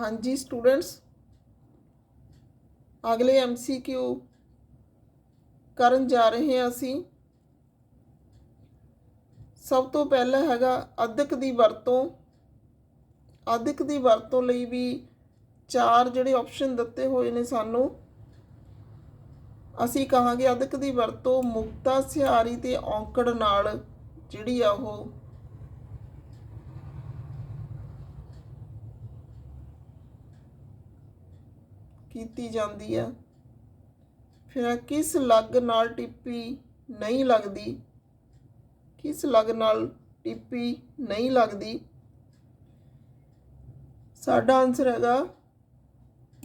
ਹਾਂਜੀ ਸਟੂਡੈਂਟਸ ਅਗਲੇ ਐਮਸੀਕਿਊ ਕਰਨ ਜਾ ਰਹੇ ਹਾਂ ਅਸੀਂ। ਸਭ ਤੋਂ ਪਹਿਲਾ ਹੈਗਾ ਅਧਿਕ ਦੀ ਵਰਤੋਂ। ਅਧਿਕ ਦੀ ਵਰਤੋਂ ਲਈ ਵੀ ਚਾਰ ਜਿਹੜੇ ਆਪਸ਼ਨ ਦਿੱਤੇ ਹੋਏ ਨੇ ਸਾਨੂੰ। ਅਸੀਂ ਕਹਾਂਗੇ ਅਧਿਕ ਦੀ ਵਰਤੋਂ ਮੁਕਤਾ ਸਿਹਾਰੀ ਤੇ ਔਂਕੜ ਨਾਲ, ਜਿਹੜੀ ਆ ਉਹ ਕੀਤੀ ਜਾਂਦੀ ਹੈ ਫਿਰ ਕਿਸ ਲੱਗ ਨਾਲ ਟਿੱਪੀ ਨਹੀਂ ਲੱਗਦੀ? ਕਿਸ ਲੱਗ ਨਾਲ ਟਿੱਪੀ ਨਹੀਂ ਲੱਗਦੀ? ਸਾਡਾ ਆਨਸਰ ਹੈਗਾ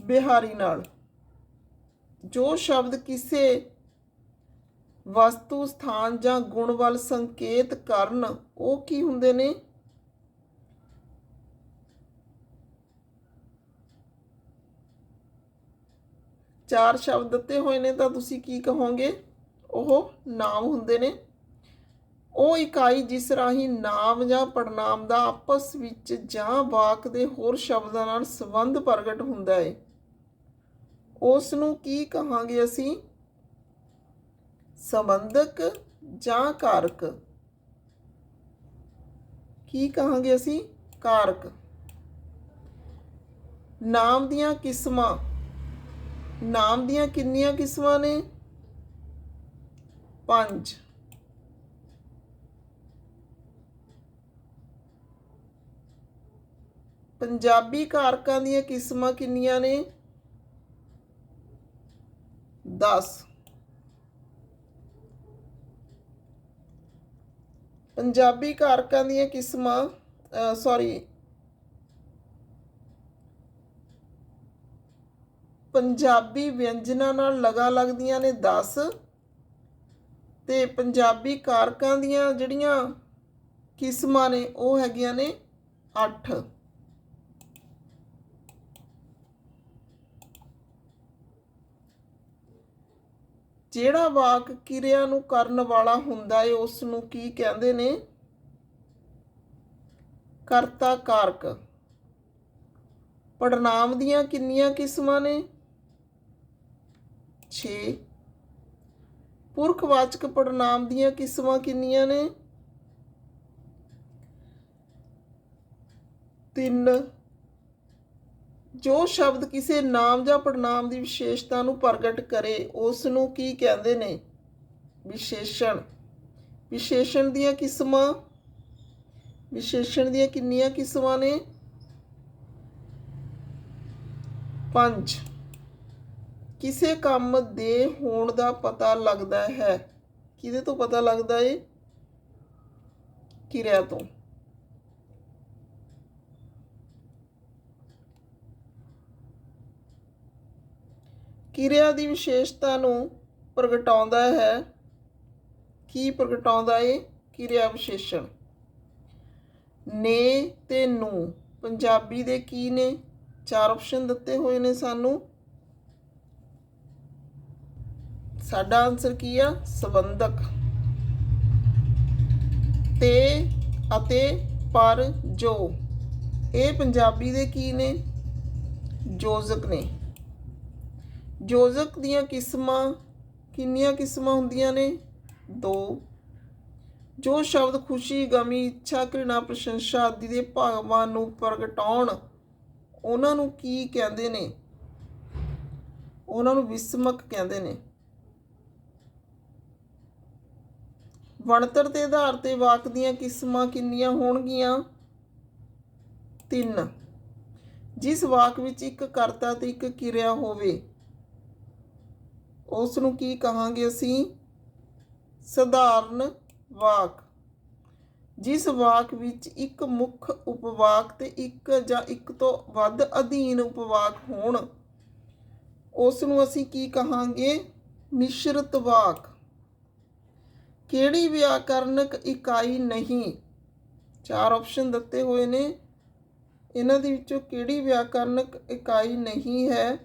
ਬਿਹਾਰੀ ਨਾਲ। ਜੋ ਸ਼ਬਦ ਕਿਸੇ ਵਸਤੂ, ਸਥਾਨ ਜਾਂ ਗੁਣ ਵੱਲ ਸੰਕੇਤ ਕਰਨ, ਉਹ ਕੀ ਹੁੰਦੇ ਨੇ? ਚਾਰ ਸ਼ਬਦ ਦਿੱਤੇ ਹੋਏ ਨੇ, ਤਾਂ ਤੁਸੀਂ ਕੀ ਕਹੋਗੇ? ਉਹ ਨਾਮ ਹੁੰਦੇ ਨੇ। ਉਹ ਇਕਾਈ ਜਿਸ ਰਾਹੀਂ ਨਾਮ ਜਾਂ ਪੜਨਾਮ ਦਾ ਆਪਸ ਵਿੱਚ ਜਾਂ ਵਾਕ ਦੇ ਹੋਰ ਸ਼ਬਦਾਂ ਨਾਲ ਸੰਬੰਧ ਪ੍ਰਗਟ ਹੁੰਦਾ ਹੈ ਉਸ ਨੂੰ ਕੀ ਕਹਾਂਗੇ ਅਸੀਂ? ਸੰਬੰਧਕ ਜਾਂ ਕਾਰਕ? ਕੀ ਕਹਾਂਗੇ ਅਸੀਂ? ਕਾਰਕ। ਨਾਮ ਦੀਆਂ ਕਿਸਮਾਂ ਨਾਮ ਦੀਆਂ ਕਿੰਨੀਆਂ ਕਿਸਮਾਂ ਨੇ? ਪੰਜ। ਪੰਜਾਬੀ ਕਾਰਕਾਂ ਦੀਆਂ ਕਿਸਮਾਂ ਕਿੰਨੀਆਂ ਨੇ? 10 ਪੰਜਾਬੀ ਕਾਰਕਾਂ ਦੀਆਂ ਕਿਸਮਾਂ ਸੌਰੀ ਪੰਜਾਬੀ ਵਿਅੰਜਨਾਂ ਨਾਲ ਲਗਾ ਲੱਗਦੀਆਂ ਨੇ 10 ਤੇ ਪੰਜਾਬੀ ਕਾਰਕਾਂ ਦੀਆਂ ਜਿਹੜੀਆਂ ਕਿਸਮਾਂ ਨੇ, ਉਹ ਹੈਗੀਆਂ ਨੇ 8 ਜਿਹੜਾ ਵਾਕ ਕਿਰਿਆ ਨੂੰ ਕਰਨ ਵਾਲਾ ਹੁੰਦਾ ਏ ਉਸ ਨੂੰ ਕੀ ਕਹਿੰਦੇ ਨੇ? ਕਰਤਾ ਕਾਰਕ। ਪੜਨਾਮ ਦੀਆਂ ਕਿੰਨੀਆਂ ਕਿਸਮਾਂ ਨੇ? 6 ਪੁਰਖਵਾਚਕ ਪੜਨਾਮ ਦੀਆਂ ਕਿਸਮਾਂ ਕਿੰਨੀਆਂ ਨੇ? ਤਿੰਨ। ਜੋ ਸ਼ਬਦ ਕਿਸੇ ਨਾਮ ਜਾਂ ਪੜਨਾਮ ਦੀ ਵਿਸ਼ੇਸ਼ਤਾ ਨੂੰ ਪ੍ਰਗਟ ਕਰੇ ਉਸ ਨੂੰ ਕੀ ਕਹਿੰਦੇ ਨੇ? ਵਿਸ਼ੇਸ਼ਣ। ਵਿਸ਼ੇਸ਼ਣ ਦੀਆਂ ਕਿਸਮਾਂ? ਵਿਸ਼ੇਸ਼ਣ ਦੀਆਂ ਕਿੰਨੀਆਂ ਕਿਸਮਾਂ ਨੇ? ਪੰਜ। ਕਿਸੇ ਕੰਮ ਦੇ ਹੋਣ ਦਾ ਪਤਾ ਲੱਗਦਾ ਹੈ। ਕਿਹਦੇ ਤੋਂ ਪਤਾ ਲੱਗਦਾ ਏ? ਕਿਰਿਆ ਤੋਂ। ਕਿਰਿਆ ਦੀ ਵਿਸ਼ੇਸ਼ਤਾ ਨੂੰ ਪ੍ਰਗਟਾਉਂਦਾ ਹੈ। ਕੀ ਪ੍ਰਗਟਾਉਂਦਾ ਏ? ਕਿਰਿਆ ਵਿਸ਼ੇਸ਼ਣ। ਨੇ ਤੇ ਨੂੰ। ਪੰਜਾਬੀ ਦੇ ਕੀ ਨੇ? ਚਾਰ ਆਪਸ਼ਨ ਦਿੱਤੇ ਹੋਏ ਨੇ ਸਾਨੂੰ। ਸਾਡਾ ਆਨਸਰ ਕੀ ਆ? ਸੰਬੰਧਕ। ਤੇ ਅਤੇ ਪਰ ਜੋ। ਇਹ ਪੰਜਾਬੀ ਦੇ ਕੀ ਨੇ? ਜੋਜ਼ਕ ਨੇ। ਜੋਜ਼ਕ ਦੀਆਂ ਕਿਸਮਾਂ ਕਿੰਨੀਆਂ ਕਿਸਮਾਂ ਹੁੰਦੀਆਂ ਨੇ? ਦੋ। ਜੋ ਸ਼ਬਦ ਖੁਸ਼ੀ, ਗਮੀ, ਇੱਛਾ, ਘ੍ਰਿਣਾ, ਪ੍ਰਸ਼ੰਸਾ ਆਦਿ ਦੇ ਭਾਵਾਂ ਨੂੰ ਪ੍ਰਗਟਾਉਣ, ਉਹਨਾਂ ਨੂੰ ਕੀ ਕਹਿੰਦੇ ਨੇ? ਉਹਨਾਂ ਨੂੰ ਵਿਸਮਕ ਕਹਿੰਦੇ ਨੇ। ਬਣਤਰ ਦੇ ਆਧਾਰ ਤੇ ਵਾਕ ਦੀਆਂ ਕਿਸਮਾਂ ਕਿੰਨੀਆਂ ਹੋਣਗੀਆਂ? ਤਿੰਨ। ਜਿਸ ਵਾਕ ਵਿੱਚ ਇੱਕ ਕਰਤਾ ਤੇ ਇੱਕ ਕਿਰਿਆ ਹੋਵੇ ਉਸ ਨੂੰ ਕੀ ਕਹਾਂਗੇ ਅਸੀਂ? ਸਧਾਰਨ ਵਾਕ। ਜਿਸ ਵਾਕ ਵਿੱਚ ਇੱਕ ਮੁੱਖ ਉਪਵਾਕ ਤੇ ਇੱਕ ਜਾਂ ਇੱਕ ਤੋਂ ਵੱਧ ਅਧੀਨ ਉਪਵਾਕ ਹੋਣ ਉਸ ਨੂੰ ਅਸੀਂ ਕੀ ਕਹਾਂਗੇ? ਮਿਸ਼ਰਤ ਵਾਕ। ਕਿਹੜੀ ਵਿਆਕਰਨਕ ਇਕਾਈ ਨਹੀਂ? ਚਾਰ ਆਪਸ਼ਨ ਦਿੱਤੇ ਹੋਏ ਨੇ। ਇਹਨਾਂ ਦੇ ਵਿੱਚੋਂ ਕਿਹੜੀ ਵਿਆਕਰਨਕ ਇਕਾਈ ਨਹੀਂ ਹੈ?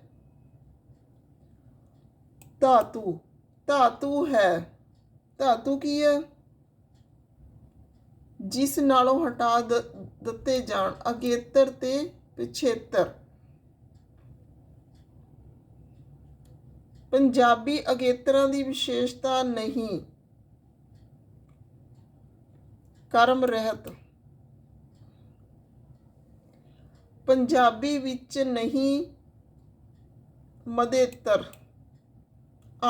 ਧਾਤੂ। ਧਾਤੂ ਹੈ। ਧਾਤੂ ਕੀ ਹੈ? ਜਿਸ ਨਾਲੋਂ ਹਟਾ ਦਿੱਤੇ ਜਾਣ। ਅਗੇਤਰ ਤੇ ਪਿਛੇਤਰ। ਪੰਜਾਬੀ ਅਗੇਤਰਾਂ ਦੀ ਵਿਸ਼ੇਸ਼ਤਾ ਨਹੀਂ। ਕਰਮ ਰਹਿਤ। ਪੰਜਾਬੀ ਵਿੱਚ ਨਹੀਂ ਮਦੇਤਰ।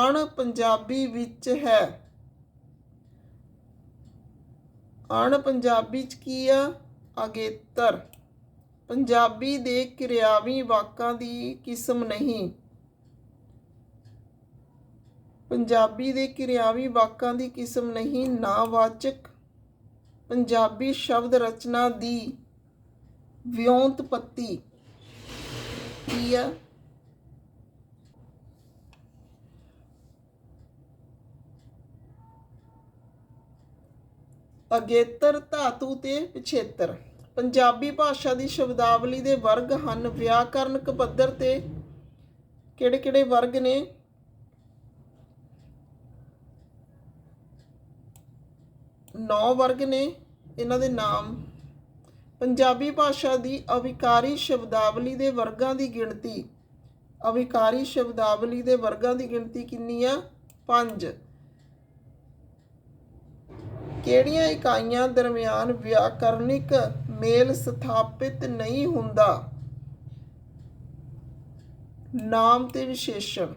ਅਣ ਪੰਜਾਬੀ ਵਿੱਚ ਹੈ। ਅਣ ਪੰਜਾਬੀ ਚ ਕੀ ਆ? ਅਗੇਤਰ। ਪੰਜਾਬੀ ਦੇ ਕਿਰਿਆਵੀ ਵਾਕਾਂ ਦੀ ਕਿਸਮ ਨਹੀਂ। ਪੰਜਾਬੀ ਦੇ ਕਿਰਿਆਵੀ ਵਾਕਾਂ ਦੀ ਕਿਸਮ ਨਹੀਂ, ਨਾਵਾਚਕ ਪੰਜਾਬੀ ਸ਼ਬਦ ਰਚਨਾ ਦੀ ਵਿਉਂਤਪਤੀ ਕੀ ਆ? ਅਗੇਤਰ ਧਾਤੂ ਤੇ ਪਿਛੇਤਰ। ਪੰਜਾਬੀ ਭਾਸ਼ਾ ਦੀ ਸ਼ਬਦਾਵਲੀ ਦੇ ਵਰਗ ਹਨ ਵਿਆਕਰਨਕ ਪੱਧਰ ਤੇ। ਕਿਹੜੇ ਕਿਹੜੇ ਵਰਗ ਨੇ? ਨੌ ਵਰਗ ਨੇ ਇਹਨਾਂ ਦੇ ਨਾਮ। ਪੰਜਾਬੀ ਭਾਸ਼ਾ ਦੀ ਅਵਿਕਾਰੀ ਸ਼ਬਦਾਵਲੀ ਦੇ ਵਰਗਾਂ ਦੀ ਗਿਣਤੀ। ਅਵਿਕਾਰੀ ਸ਼ਬਦਾਵਲੀ ਦੇ ਵਰਗਾਂ ਦੀ ਗਿਣਤੀ ਕਿੰਨੀ ਆ? 5 ਕਿਹੜੀਆਂ ਇਕਾਈਆਂ ਦਰਮਿਆਨ ਵਿਆਕਰਨਿਕ ਮੇਲ ਸਥਾਪਿਤ ਨਹੀਂ ਹੁੰਦਾ? ਨਾਮ ਤੇ ਵਿਸ਼ੇਸ਼ਣ।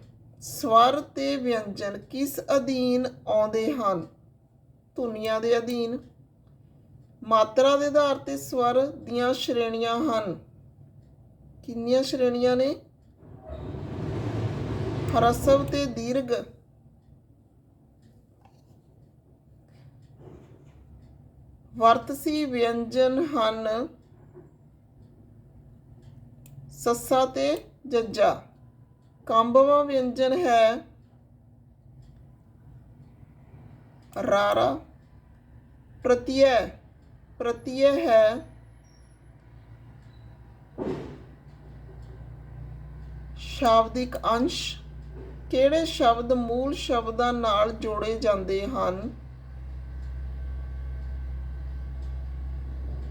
ਸਵਰ ਤੇ ਵਿਅੰਜਨ ਕਿਸ ਅਧੀਨ ਆਉਂਦੇ ਹਨ? ਧੁਨੀਆਂ ਦੇ ਅਧੀਨ ਮਾਤਰਾ ਦੇ ਆਧਾਰ ਤੇ ਸਵਰ ਦੀਆਂ ਸ਼੍ਰੇਣੀਆਂ ਹਨ। ਕਿੰਨੀਆਂ ਸ਼੍ਰੇਣੀਆਂ ਨੇ? ਹਰਸਵ ਤੇ ਦੀਰਘ। ਵਰਤਸੀ ਵਿਅੰਜਨ ਹਨ। ਸੱਸਾ ਤੇ ਜੱਜਾ। ਕੰਬਵਾ ਵਿਅੰਜਨ ਹੈ। ਰਾਰਾ ਪ੍ਰਤਿਯ ਪ੍ਰਤਿਯ ਹੈ। ਸ਼ਾਬਦਿਕ ਅੰਸ਼ ਕਿਹੜੇ ਸ਼ਬਦ ਮੂਲ ਸ਼ਬਦਾਂ ਨਾਲ ਜੋੜੇ ਜਾਂਦੇ ਹਨ?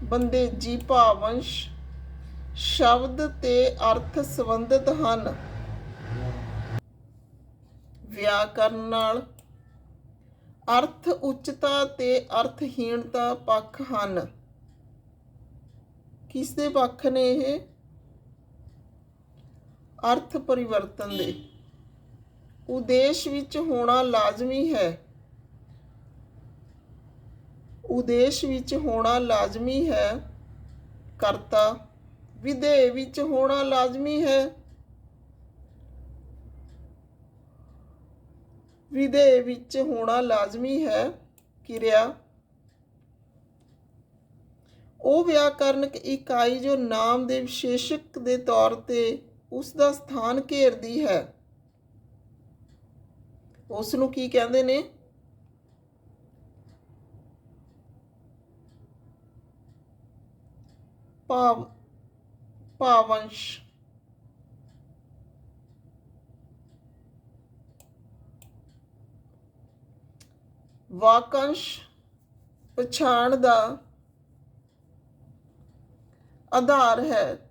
ਬੰਦੇਜੀ ਭਾਵੰਸ਼ ਸ਼ਬਦ ਤੇ ਅਰਥ ਸੰਬੰਧਿਤ ਹਨ। ਵਿਆਕਰਨ ਨਾਲ ਅਰਥ ਉੱਚਤਾ ਤੇ ਅਰਥਹੀਣਤਾ ਪੱਖ ਹਨ। ਕਿਸ ਦੇ ਪੱਖ ਨੇ ਇਹ? ਅਰਥ ਪਰਿਵਰਤਨ ਦੇ। ਉਦੇਸ਼ ਵਿੱਚ ਹੋਣਾ ਲਾਜ਼ਮੀ ਹੈ। ਉਦੇਸ਼ ਵਿੱਚ ਹੋਣਾ ਲਾਜ਼ਮੀ ਹੈ। ਕਰਤਾ। ਵਿਧੇ ਵਿੱਚ ਹੋਣਾ ਲਾਜ਼ਮੀ ਹੈ। ਵਿਧੇ ਵਿੱਚ ਹੋਣਾ ਲਾਜ਼ਮੀ ਹੈ, ਕਿਰਿਆ। ਉਹ ਵਿਆਕਰਨਕ ਇਕਾਈ ਜੋ ਨਾਮ ਦੇ ਵਿਸ਼ੇਸ਼ਕ ਦੇ ਤੌਰ ਤੇ ਉਸ ਦਾ ਸਥਾਨ ਘੇਰਦੀ ਹੈ। ਉਸ ਨੂੰ ਕੀ ਕਹਿੰਦੇ ਨੇ? ਭਾਵ ਭਾਵੰਸ਼। ਵਾਕੰਸ਼ ਪਛਾਣ ਦਾ ਆਧਾਰ ਹੈ।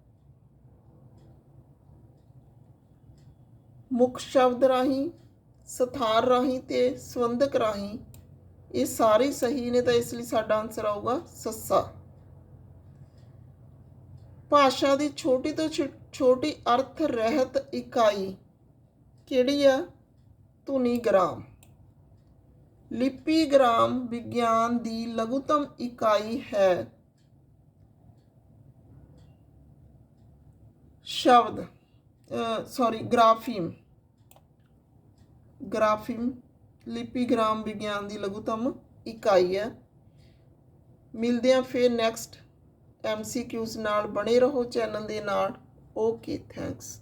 ਮੁੱਖ ਸ਼ਬਦ ਰਾਹੀਂ ਸਥਾਰ ਰਾਹੀਂ ਤੇ ਸੰਬੰਧਕ ਰਾਹੀਂ ਇਹ ਸਾਰੇ ਸਹੀ ਨੇ ਤਾਂ ਇਸ ਲਈ ਸਾਡਾ ਆਨਸਰ ਆਊਗਾ ਸੱਸਾ। ਭਾਸ਼ਾ ਦੀ ਛੋਟੀ ਤੋਂ ਛੋ- ਛੋਟੀ ਅਰਥ ਰਹਿਤ ਇਕਾਈ ਕਿਹੜੀ ਆ? ਧੁਨੀ ਗ੍ਰਾਮ। ਲਿਪੀ ਗ੍ਰਾਮ ਵਿਗਿਆਨ ਦੀ ਲਘੁਤਮ ਇਕਾਈ ਹੈ। ਸ਼ਬਦ ਸੌਰੀ ਗ੍ਰਾਫੀਮ। ਗ੍ਰਾਫੀਮ ਲਿਪੀ ਗ੍ਰਾਮ ਵਿਗਿਆਨ ਦੀ ਲਘੁਤਮ ਇਕਾਈ ਹੈ। ਮਿਲਦੇ ਹਾਂ ਫਿਰ ਨੈਕਸਟ ਐਮਸੀਕਿਊਜ਼ ਨਾਲ ਬਣੇ ਰਹੋ ਚੈਨਲ ਦੇ ਨਾਲ। Okay thanks